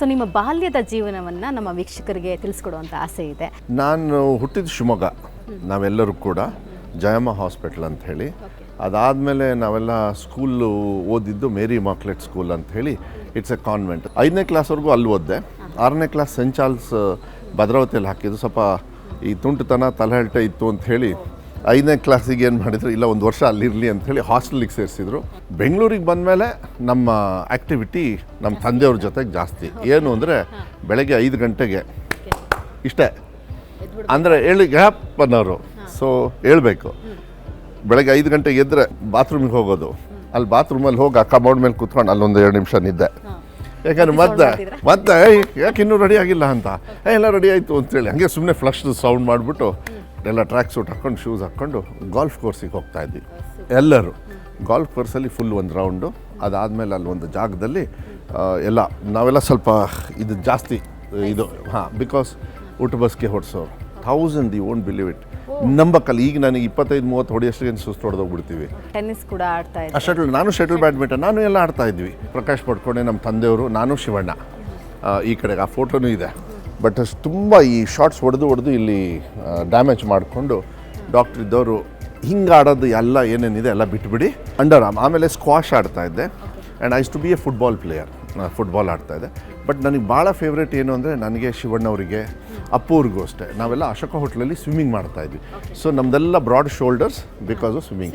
So ನಿಮ್ಮ ಬಾಲ್ಯದ ಜೀವನವನ್ನ ನಮ್ಮ ವೀಕ್ಷಕರಿಗೆ ತಿಳಿಸ್ಕೊಡುವಂಥ ಆಸೆ ಇದೆ. ನಾನು ಹುಟ್ಟಿದ ಶಿವಮೊಗ್ಗ. ನಾವೆಲ್ಲರೂ ಕೂಡ ಜಯಮ್ಮ ಹಾಸ್ಪಿಟ್ಲ್ ಅಂತ ಹೇಳಿ. ಅದಾದಮೇಲೆ ನಾವೆಲ್ಲ ಸ್ಕೂಲು ಓದಿದ್ದು ಮೇರಿ ಮಾಕ್ಲೆಟ್ ಸ್ಕೂಲ್ ಅಂತ ಹೇಳಿ ಇಟ್ಸ್ ಎ ಕಾನ್ವೆಂಟ್ ಐದನೇ ಕ್ಲಾಸ್ವರೆಗೂ ಅಲ್ಲಿ ಓದಿದೆ. ಆರನೇ ಕ್ಲಾಸ್ ಸೆಂಟ್ ಚಾರ್ಲ್ಸ್ ಭದ್ರಾವತಿಯಲ್ಲಿ ಹಾಕಿದ್ದು. ಸ್ವಲ್ಪ ಈ ತುಂಟುತನ ತಲೆಹಳ್ಟೆ ಇತ್ತು ಅಂತ ಹೇಳಿ ಐದನೇ ಕ್ಲಾಸಿಗೆ ಏನು ಮಾಡಿದ್ರು ಇಲ್ಲ ಒಂದು ವರ್ಷ ಅಲ್ಲಿರಲಿ ಅಂತ ಹೇಳಿ ಹಾಸ್ಟೆಲಿಗೆ ಸೇರಿಸಿದ್ರು. ಬೆಂಗಳೂರಿಗೆ ಬಂದಮೇಲೆ ನಮ್ಮ ಆ್ಯಕ್ಟಿವಿಟಿ ನಮ್ಮ ತಂದೆಯವ್ರ ಜೊತೆಗೆ ಜಾಸ್ತಿ. ಏನು ಅಂದರೆ ಬೆಳಗ್ಗೆ ಐದು ಗಂಟೆಗೆ. ಇಷ್ಟೇ. ಅಂದರೆ ಹೇಳಿ ಗ್ಯಾಪ್ ಅನ್ನೋರು ಸೊ ಹೇಳ್ಬೇಕು. ಬೆಳಗ್ಗೆ ಐದು ಗಂಟೆಗೆ ಎದ್ದರೆ ಬಾತ್ರೂಮಿಗೆ ಹೋಗೋದು. ಅಲ್ಲಿ ಬಾತ್ರೂಮಲ್ಲಿ ಹೋಗಿ ಆ ಕಮೌಂಡ್ ಮೇಲೆ ಕೂತ್ಕೊಂಡು ಅಲ್ಲೊಂದು ಎರಡು ನಿಮಿಷ ನಿದ್ದೆ. ಯಾಕಂದ್ರೆ ಮತ್ತೆ ಮತ್ತೆ ಯಾಕೆ ಇನ್ನೂ ರೆಡಿ ಆಗಿಲ್ಲ ಅಂತ? ಎಲ್ಲ ರೆಡಿ ಆಯಿತು ಅಂತೇಳಿ. ಹಂಗೆ ಸುಮ್ಮನೆ ಫ್ಲಶ್ ಸೌಂಡ್ ಮಾಡಿಬಿಟ್ಟು ಎಲ್ಲ ಟ್ರ್ಯಾಕ್ ಸೂಟ್ ಹಾಕ್ಕೊಂಡು ಶೂಸ್ ಹಾಕ್ಕೊಂಡು ಗಾಲ್ಫ್ ಕೋರ್ಸಿಗೆ ಹೋಗ್ತಾ ಇದ್ವಿ. ಎಲ್ಲರೂ. ಗಾಲ್ಫ್ ಕೋರ್ಸಲ್ಲಿ ಫುಲ್ ಒಂದು ರೌಂಡು ಅದಾದಮೇಲೆ ಅಲ್ಲಿ ಒಂದು ಜಾಗದಲ್ಲಿ ಎಲ್ಲ ನಾವೆಲ್ಲ ಸ್ವಲ್ಪ ಇದು ಜಾಸ್ತಿ ಇದು ಹಾಂ ಬಿಕಾಸ್ ಊಟ ಬಸ್ಗೆ ಹೊಡ್ಸೋರು. Thousand you won't believe it ನಂಬಕ್ಕಲ್ಲ ಈಗ ನನಗೆ ಇಪ್ಪತ್ತೈದು ಮೂವತ್ತು ಹೊಡೆಯಷ್ಟು ಸುಸ್ತು ಹೊಡೆದೋಗ್ಬಿಡ್ತೀವಿ. ಟೆನ್ನಿಸ್ ಕೂಡ ಆಡ್ತಾ ಇದ್ದೆ. ಶಟಲ್ ನಾನು ಶಟಲ್ ಬ್ಯಾಡ್ಮಿಂಟನ್ ನಾನು ಎಲ್ಲ ಆಡ್ತಾ ಇದ್ವಿ. ಪ್ರಕಾಶ್ ಪಡ್ಕೊಂಡೆ ನಮ್ಮ ತಂದೆಯವರು ನಾನು ಶಿವಣ್ಣ. ಈ ಕಡೆಗೆ ಆ ಫೋಟೋನೂ ಇದೆ. ಬಟ್ ತುಂಬ ಈ ಶಾರ್ಟ್ಸ್ ಹೊಡೆದು ಹೊಡೆದು ಇಲ್ಲಿ ಡ್ಯಾಮೇಜ್ ಮಾಡಿಕೊಂಡು ಡಾಕ್ಟ್ರ್ ಇದ್ದವರು, ಹಿಂಗೆ ಆಡೋದು ಎಲ್ಲ ಏನೇನಿದೆ ಎಲ್ಲ ಬಿಟ್ಬಿಡಿ ಅಂಡರ್ ಆಮ್ ಆಮೇಲೆ ಸ್ಕ್ವಾಶ್ ಆಡ್ತಾ ಇದ್ದೆ. And I used to be a football player football ಆಡ್ತಾ ಇದ್ದೆ. ಬಟ್ ನನಗೆ ಭಾಳ ಫೇವ್ರೇಟ್ ಏನು ಅಂದರೆ ನನಗೆ ಶಿವಣ್ಣವರಿಗೆ ಅಪ್ಪವ್ರಿಗೂ ಅಷ್ಟೇ. ನಾವೆಲ್ಲ ಅಶೋಕ ಹೋಟ್ಲಲ್ಲಿ ಸ್ವಿಮ್ಮಿಂಗ್ ಮಾಡ್ತಾ ಇದ್ವಿ. ಸೊ ನಮ್ಮದೆಲ್ಲ broad shoulders because of swimming